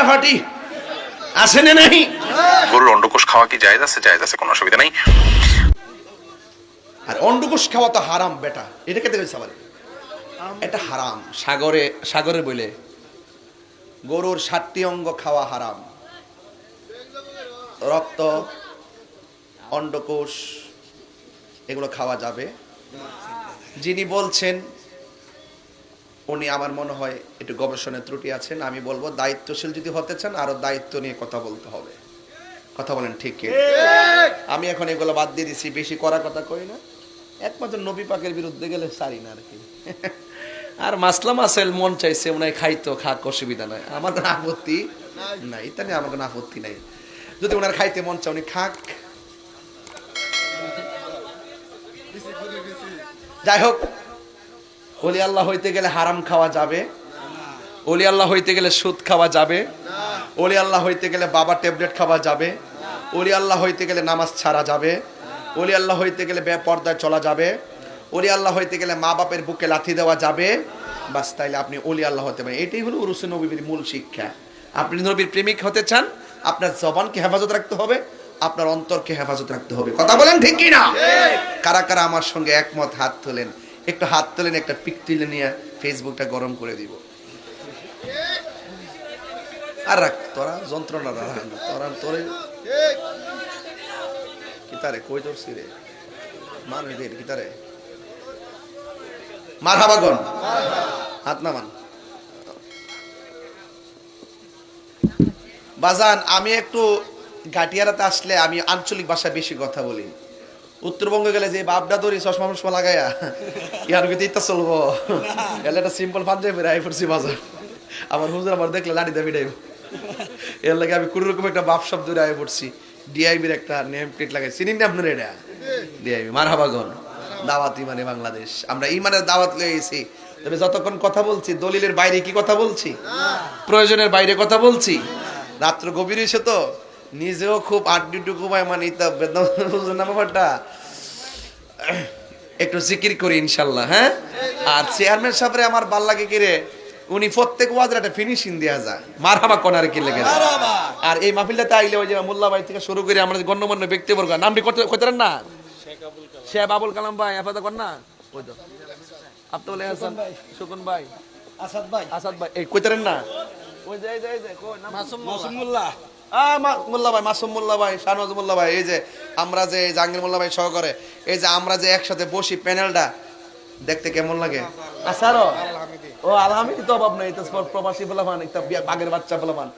ফাটাফাটি। আছে না নাই? গরুর অন্ডকোষ খাওয়া কি জায়েজ আছে? জায়েজ আছে কোনো অসুবিধা নেই। আর অন্ডকোষ খাওয়া তো হারাম বেটা। এটা খেতে গেছে আবার এটা হারাম। সাগরে সাগরে বলে গরুর সাতটি অঙ্গ খাওয়া হারাম। রক্ত অন্ডকোষ এগুলো খাওয়া যাবে। যিনি বলছেন উনি আমার মনে হয় একটু গবেষণায় ত্রুটি আছেন। আমি বলব দায়িত্বশীল যদি হতে চান আরও দায়িত্ব নিয়ে কথা বলতে হবে। কথা বলেন ঠিক আমি এখন এগুলো বাদ দিয়ে দিছি বেশি করা কথা কই না। একমাত্র নবী পাকের বিরুদ্ধে গেলে সারি না আর কি। আর মাসলাম আসেল মন চাইছে হয় খাইতো খাক অসুবিধা নাই। আমার কোনো আপত্তি নাই এটা নিয়ে আমার কোনো আপত্তি নাই। যদি ওনার খাইতে মন চায় উনি খাক। যাই হোক অলি আল্লাহ হইতে গেলে হারাম খাওয়া যাবে। অলি আল্লাহ হইতে গেলে সুদ খাওয়া যাবে। অলি আল্লাহ হইতে গেলে বাবা ট্যাবলেট খাওয়া যাবে। অলি আল্লাহ হইতে গেলে নামাজ ছাড়া যাবে। অলি আল্লাহ হইতে গেলে বেপর্দায় চলা যাবে। অলি আল্লাহ হইতে গেলে মা বাপের বুকে লাথি দেওয়া যাবে। বাস তাইলে আপনি অলি আল্লাহ হতে পারেন। এটাই হলো উরুসে নবীর মূল শিক্ষা। আপনি নবীর প্রেমিক হতে চান, আপনার জবানকে হেফাজত রাখতে হবে, আপনার অন্তরকে হেফাজত রাখতে হবে। কথা বলেন ঠিক কি না কারা কারা আমার সঙ্গে একমত হাত তোলেন? একটু হাত তোলেন, একটা পিক তুলে নিয়ে ফেসবুকটা গরম করে দিব। আর রাখ, তোরা যন্ত্রণা তোরা, তোরে কিতারে কই তোর সিরে মানুষদের কিতারে মার হাবাগন হাত নামান। বাজান, আমি একটু গাটিয়ারাতে আসলে আমি আঞ্চলিক ভাষায় বেশি কথা বলি। উত্তরবঙ্গে গেলে যে বাপডা দড়ি চশমা মশমা লাগাইয়া ইয়ার কিন্তু ইত্যা চলবো। এলে একটা সিম্পল পাঞ্জাবি রাই পড়ছি বাজার। আমার হুজুর আমার দেখলে লাড়ি দাবি ডাইব এর লাগে আমি কোনো রকম একটা বাপ শব্দ রায় পড়ছি। ডিআইবির একটা নেম প্লেট লাগাই চিনি না আপনার এটা? ডিআইবি মার হাবাগন দাওয়াত ইমানে বাংলাদেশ। আমরা ইমানের দাওয়াত লয়ে গেছি তবে যতক্ষণ কথা বলছি দলিলের বাইরে কি কথা বলছি? প্রয়োজনের বাইরে কথা বলছি? রাত্র গভীর হয়েছে তো। নিজেও খুব আড্ডি ঘুমায় মানে ইতা বেদনা ব্যাপারটা? একটু জিকির করি ইনশাল্লাহ হ্যাঁ? আর চেয়ারম্যান সাহেবরে আমার ভালো লাগে কি রে উনি প্রত্যেক ওয়াজের একটা ফিনিশিং দেওয়া যায় মার হাবা কোনার কি লেগে যায়। আর এই মাহফিলটাতে আইলে ওই যে মোল্লা ভাই থেকে শুরু করে আমরা গণ্যমান্য ব্যক্তিবর্গ নামটি করতে কইতেন না? শেখ আবুল কালাম ভাই আপাতত কর না? ওই তো। আব্দুল হাসান সুকুন ভাই। আসাদ ভাই। আসাদ ভাই এই কইতেন না? ওই যে এই যে এই যে কই নাম মাসুমুল্লাহ মোল্লা ভাই মাসুম মোল্লা ভাই মোল্লা ভাই এই যে আমরা যে জাহাঙ্গীর মোল্লা ভাই সহকারে এই যে আমরা যে একসাথে বসি প্যানেলটা দেখতে কেমন লাগে? আসারো ও আলহামদি তো অভাব নেই প্রবাসী বলামান একটা বাঘের বাচ্চা বলামান